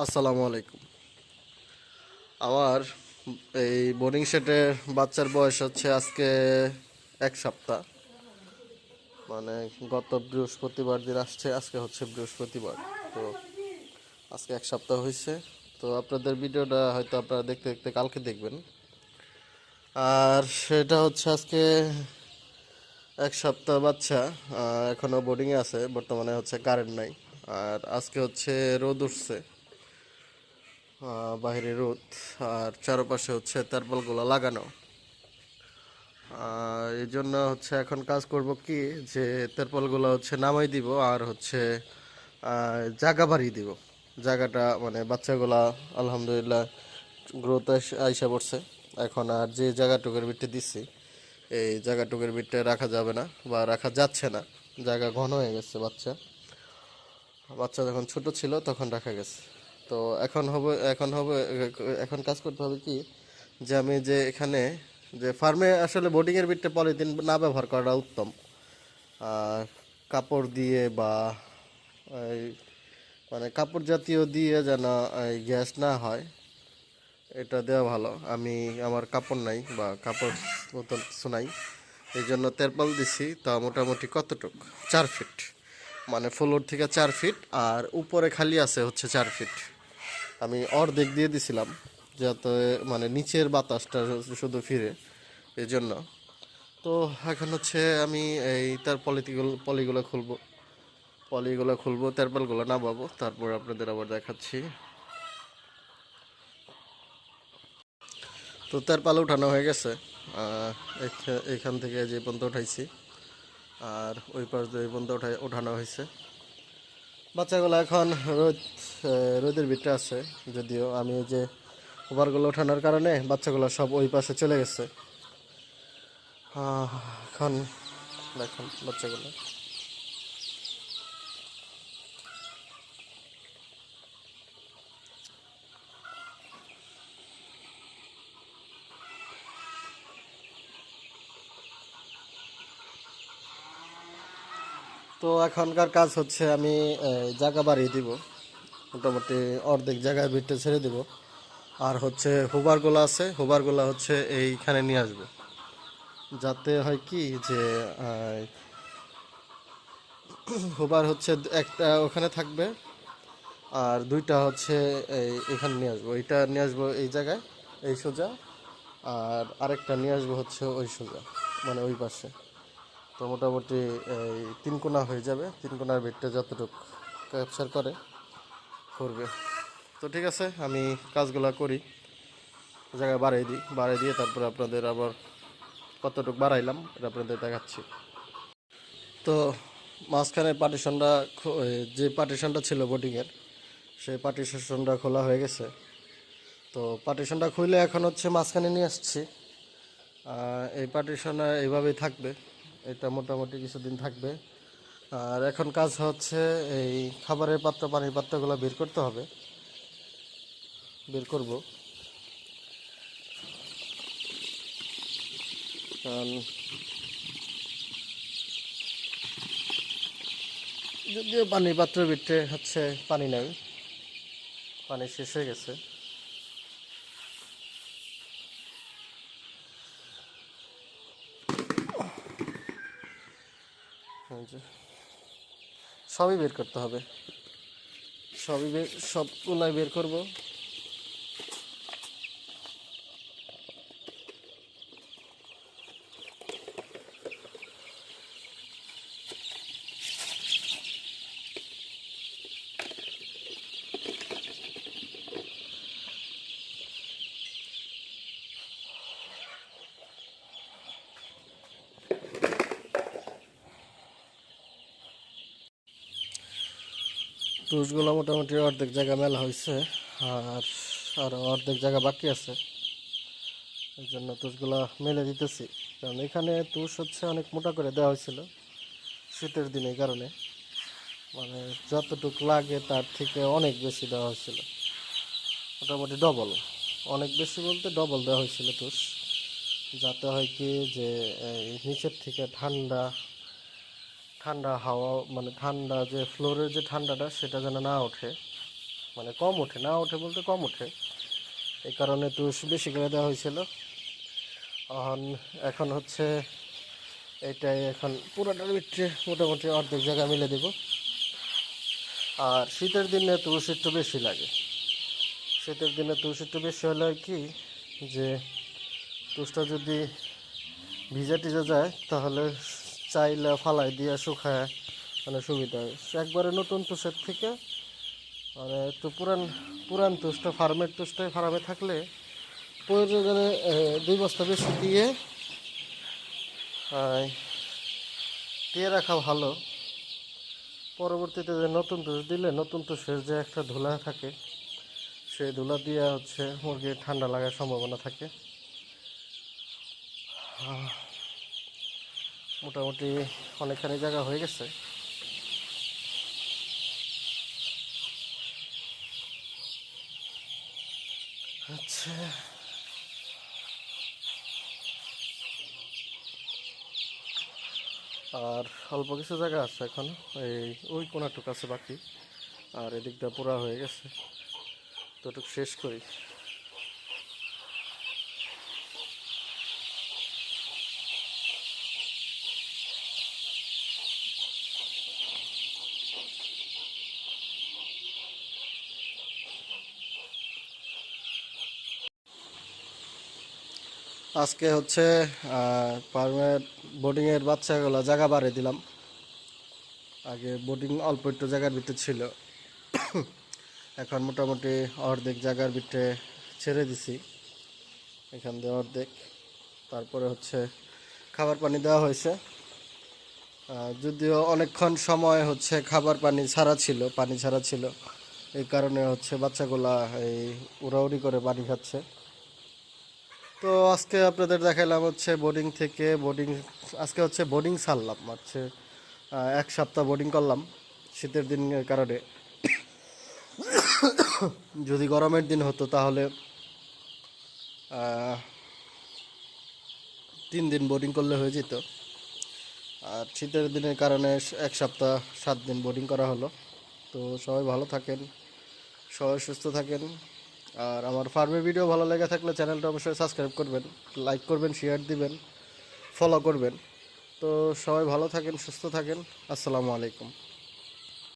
আসসালামু আলাইকুম। আমার এই বোর্ডিং সেটের বাচ্চার বয়স হচ্ছে আজকে এক সপ্তাহ। মানে গত বৃহস্পতিবার দিন আসছে, আজকে হচ্ছে বৃহস্পতিবার। তো আজকে এক সপ্তাহ হয়েছে তো আপনাদের ভিডিওটা হয়তো আপনারা দেখতে দেখতে কালকে দেখবেন। আর সেটা হচ্ছে আজকে এক সপ্তাহ বাচ্চা এখনও বোর্ডিংয়ে আছে, বর্তমানে হচ্ছে কারেন্ট নাই। আর আজকে হচ্ছে রোদ উঠছে। বাইরে রোদ, আর চারপাশে হচ্ছে তারপলগুলো লাগানো। এই জন্য হচ্ছে এখন কাজ করব কি, যে তেরপলগুলো হচ্ছে নামাই দিব, আর হচ্ছে জায়গা বাড়িয়ে দিব। জায়গাটা মানে বাচ্চাগুলা আলহামদুলিল্লাহ গ্রোথ আইসা পড়ছে। এখন আর যে জায়গাটুকুর বিটে দিচ্ছি এই জায়গাটুকুর বিটে রাখা যাবে না, বা রাখা যাচ্ছে না। জায়গা ঘন হয়ে গেছে বাচ্চা। বাচ্চা যখন ছোট ছিল তখন রাখা গেছে। তো এখন হবে এখন হবে, এখন কাজ করতে হবে কি যে আমি যে এখানে যে ফার্মে আসলে বোর্ডিংয়ের বিটে পলিথিন না ব্যবহার করাটা উত্তম। কাপড় দিয়ে বা মানে কাপড় জাতীয় দিয়ে যেন গ্যাস না হয়, এটা দেওয়া ভালো। আমি, আমার কাপড় নাই বা কাপড় মতন কিছু নাই, এই জন্য তেরপাল দিছি, তা মোটামুটি কতটুক? চার ফিট মানে ফ্লোর থেকে চার ফিট আর উপরে খালি আছে হচ্ছে চার ফিট আমি অর্ধেক দিয়ে দিছিলাম, যাতে মানে নিচের বাতাসটা শুধু ফিরে এই জন্য তো এখন হচ্ছে আমি এই তার পলিটিগুলো পলিগুলো খুলবো। পলিগুলো খুলবো, তেরপালগুলো নামাবো, তারপর আপনাদের আবার দেখাচ্ছি। তো তার পাল উঠানো হয়ে গেছে। এখান থেকে যে পর্যন্ত উঠাইছি, আর ওই পাশ দিয়ে এই পর্যন্ত উঠাই, উঠানো হয়েছে। বাচ্চাগুলো এখন রোদ রোদের ভিতরে আছে, যদিও আমি যে ওভারগুলো ওঠানোর কারণে বাচ্চাগুলো সব ওই পাশে চলে গেছে। এখন দেখুন বাচ্চাগুলো। তো এখনকার কাজ হচ্ছে আমি জায়গা বাড়িয়ে দিব। মোটামুটি অর্ধেক জায়গায় ভিটে ছেড়ে দিব। আর হচ্ছে হুবারগুলো আছে, হুবারগুলো হচ্ছে এইখানে নিয়ে আসব। যাতে হয় কি যে হুবার হচ্ছে একটা ওখানে থাকবে, আর দুইটা হচ্ছে এই এখানে নিয়ে আসব। এইটা নিয়ে আসব এই জায়গায়, এই সোজা, আর আরেকটা নিয়ে আসব হচ্ছে ওই সোজা মানে ওই পাশে। তো মোটামুটি, এই তিন কোনা হয়ে যাবে। তিন কোনার বেডটা যতটুকু ক্যাপচার করে, করবে। তো ঠিক আছে, আমি কাজগুলো করি জায়গায় বাড়াই দিই। বাড়াই দিয়ে তারপরে আপনাদের আবার কতটুকু বাড়াইলাম, এটা আপনাদের দেখাচ্ছি। তো মাঝখানে পার্টিশনটা যে পার্টিশনটা ছিল বোটিংয়ের, সেই পার্টিশনটা খোলা হয়ে গেছে। তো পার্টিশনটা খুলে এখন হচ্ছে মাঝখানে নিয়ে আসছি। এই পার্টিশন এইভাবেই থাকবে। এটা মোটামুটি কিছুদিন থাকবে। আর এখন কাজ হচ্ছে এই খাবারের পাত্র, পানির পাত্রগুলো বের করতে হবে। বের করব। কারণ যদিও পানির পাত্র ভিতরে হচ্ছে পানি নাই, পানি শেষ হয়ে গেছে। যে। সবই বের করতে হবে সবই বের সবগুলাই বের করব টুসগুলো মোটামুটি অর্ধেক জায়গা মেলা হয়েছে আর আর অর্ধেক জায়গা বাকি আছে। এই জন্য তুষগুলো মেলে দিতেছি। কারণ এখানে তুষ হচ্ছে অনেক মোটা করে দেওয়া হয়েছিল শীতের দিনে কারণে। মানে যতটুক লাগে তার থেকে অনেক বেশি দেওয়া হয়েছিল। মোটামুটি ডবল অনেক বেশি বলতে ডবল দেওয়া হয়েছিল তুষ। যাতে হয় কি যে নিচের থেকে ঠান্ডা ঠান্ডা হাওয়া মানে ঠান্ডা যে ফ্লোরের যে ঠান্ডাটা, সেটা যেন না ওঠে। মানে কম ওঠে, না ওঠে বলতে কম ওঠে। এই কারণে তুষ বেশি করে দেওয়া হয়েছিল। এখন হচ্ছে এটাই এখন পুরোটার ভিতরে মোটামুটি অর্ধেক জায়গা মিলে দেব। আর শীতের দিনে তুষ একটু বেশি লাগে। শীতের দিনে তুষ একটু বেশি হলে কি, যে তুষটা যদি ভিজা টিজা যায়, তাহলে চাইলে ফালাই দিয়ে শুকায় মানে সুবিধা। হয় একবারে নতুন তুষের থেকে মানে একটু পুরান পুরান তুষটা, ফার্মের তুষটাই ফার্মে থাকলে প্রয়োজনে দুই বস্তা বেশি দিয়ে দিয়ে রাখা ভালো। পরবর্তীতে যে নতুন তুষ দিলে, নতুন তুষের যে একটা ধুলা থাকে, সেই ধুলা দিয়ে হচ্ছে মুরগির ঠান্ডা লাগার সম্ভাবনা থাকে। মোটামুটি অনেকখানি জায়গা হয়ে গেছে। আচ্ছা। আর অল্প কিছু জায়গা আছে এখন, এই ওই কোনাটুক আছে বাকি। আর এদিকটা পুরা হয়ে গেছে। তো এটুকু শেষ করি। আজকে হচ্ছে পারমের বোর্ডিংয়ের বাচ্চাগুলো জায়গা বাড়িয়ে দিলাম। আগে বোটিং অল্প একটু জায়গার ভিতরে ছিল। এখন মোটামুটি অর্ধেক জায়গার ভিতরে ছেড়ে দিছি। এখান দিয়ে অর্ধেক। তারপরে হচ্ছে খাবার পানি দেওয়া হয়েছে। যদিও অনেকক্ষণ সময় হচ্ছে খাবার পানি ছাড়া ছিল, পানি ছাড়া ছিল। এই কারণে হচ্ছে বাচ্চাগুলা এই উড়াউড়ি করে পানি খাচ্ছে। তো আজকে আপনাদের দেখালাম হচ্ছে বোর্ডিং থেকে বোর্ডিং আজকে হচ্ছে বোর্ডিং সারলাম, হচ্ছে এক সপ্তাহ বোর্ডিং করলাম শীতের দিনের কারণে। যদি গরমের দিন হতো তাহলে তিন দিন বোর্ডিং করলে হয়ে যেত। আর শীতের দিনের কারণে এক সপ্তাহ, সাত দিন বোর্ডিং করা হলো। তো সবাই ভালো থাকেন, সবাই সুস্থ থাকেন। আর আমার ফার্মের ভিডিও ভালো লেগে থাকলে চ্যানেলটা অবশ্যই সাবস্ক্রাইব করবেন লাইক করবেন শেয়ার দিবেন ফলো করবেন। তো সবাই ভালো থাকেন, সুস্থ থাকেন। আসসালামু আলাইকুম।